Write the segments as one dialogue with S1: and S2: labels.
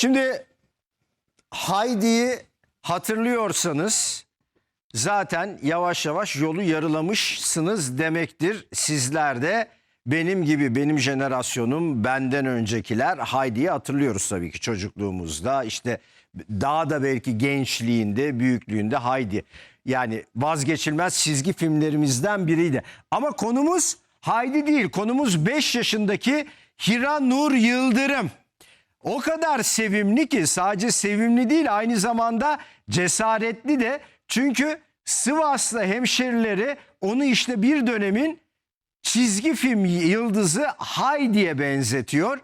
S1: Şimdi Heidi'yi hatırlıyorsanız zaten yavaş yavaş yolu yarılamışsınız demektir. Sizler de benim gibi benim jenerasyonum benden öncekiler Heidi'yi hatırlıyoruz tabii ki çocukluğumuzda işte daha da belki gençliğinde büyüklüğünde Heidi yani vazgeçilmez çizgi filmlerimizden biriydi. Ama konumuz Heidi değil konumuz 5 yaşındaki Hira Nur Yıldırım. O kadar sevimli ki sadece sevimli değil aynı zamanda cesaretli de. Çünkü Sivaslı hemşerileri onu işte bir dönemin çizgi film yıldızı Heidi'ye benzetiyor.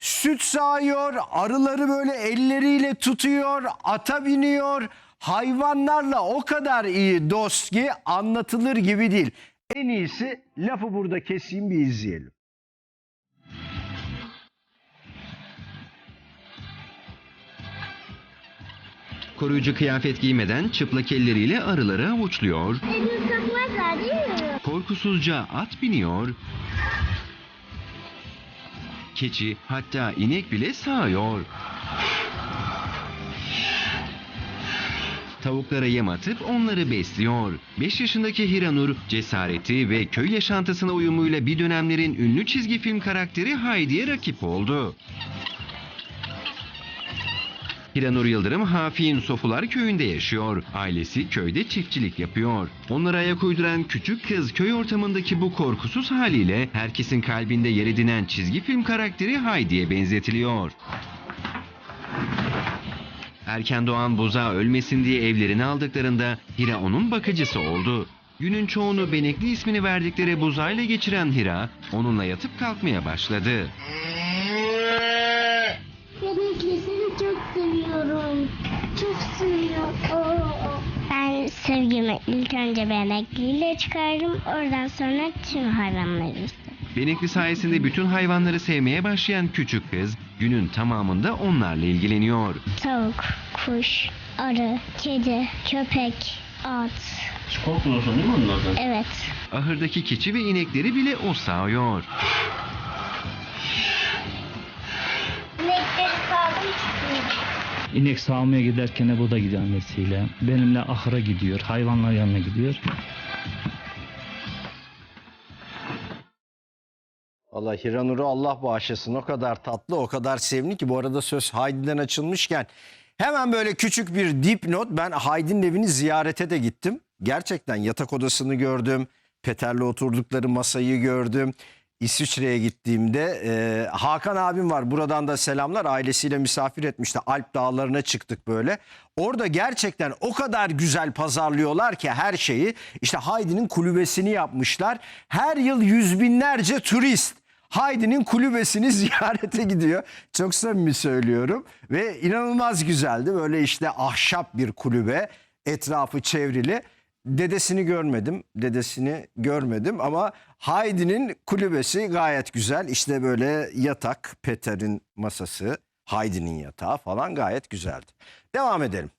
S1: Süt sağıyor, arıları böyle elleriyle tutuyor, ata biniyor. Hayvanlarla o kadar iyi dost ki anlatılır gibi değil. En iyisi lafı burada keseyim bir izleyelim.
S2: Koruyucu kıyafet giymeden çıplak elleriyle arıları avuçluyor,
S3: mi?
S2: korkusuzca at biniyor, keçi hatta inek bile sağıyor. Tavuklara yem atıp onları besliyor. 5 yaşındaki Hiranur cesareti ve köy yaşantısına uyumuyla bir dönemlerin ünlü çizgi film karakteri Heidi'ye rakip oldu. Hiranur Yıldırım Hafi'nin Sofular köyünde yaşıyor. Ailesi köyde çiftçilik yapıyor. Onlara ayak uyduran küçük kız köy ortamındaki bu korkusuz haliyle herkesin kalbinde yer edinen çizgi film karakteri Heidi'ye benzetiliyor. Erken doğan buzağı ölmesin diye evlerini aldıklarında Hira onun bakıcısı oldu. Günün çoğunu Benekli ismini verdikleri buzağıyla geçiren Hira onunla yatıp kalkmaya başladı.
S3: Sevgimi ilk önce Benekli'yle çıkardım. Oradan sonra tüm hayvanları istedim.
S2: Benekli sayesinde bütün hayvanları sevmeye başlayan küçük kız günün tamamında onlarla ilgileniyor.
S3: Tavuk, kuş, arı, kedi, köpek, at.
S4: Hiç korkmuyorsun değil mi onlardan?
S3: Evet.
S2: Ahırdaki keçi ve inekleri bile o sağıyor.
S4: İnek sağmaya giderken de bu da gidiyor annesiyle. Benimle ahıra gidiyor, hayvanlar yanına gidiyor.
S1: Allah Hiranur'u Allah bağışlasın. O kadar tatlı, o kadar sevimli ki bu arada söz Haydi'den açılmışken hemen böyle küçük bir dipnot. Ben Haydi'nin evini ziyarete de gittim. Gerçekten yatak odasını gördüm. Peter'le oturdukları masayı gördüm. İsviçre'ye gittiğimde e, Hakan abim var. Buradan da selamlar. Ailesiyle misafir etmişti. Alp dağlarına çıktık böyle. Orada gerçekten o kadar güzel pazarlıyorlar ki her şeyi. İşte Haydi'nin kulübesini yapmışlar. Her yıl yüz binlerce turist Haydi'nin kulübesini ziyarete gidiyor. Çok samimi söylüyorum. Ve inanılmaz güzeldi. Böyle işte ahşap bir kulübe. Etrafı çevrili. Dedesini görmedim. Dedesini görmedim ama Haydi'nin kulübesi gayet güzel. İşte böyle yatak, Peter'in masası, Haydi'nin yatağı falan gayet güzeldi. Devam edelim.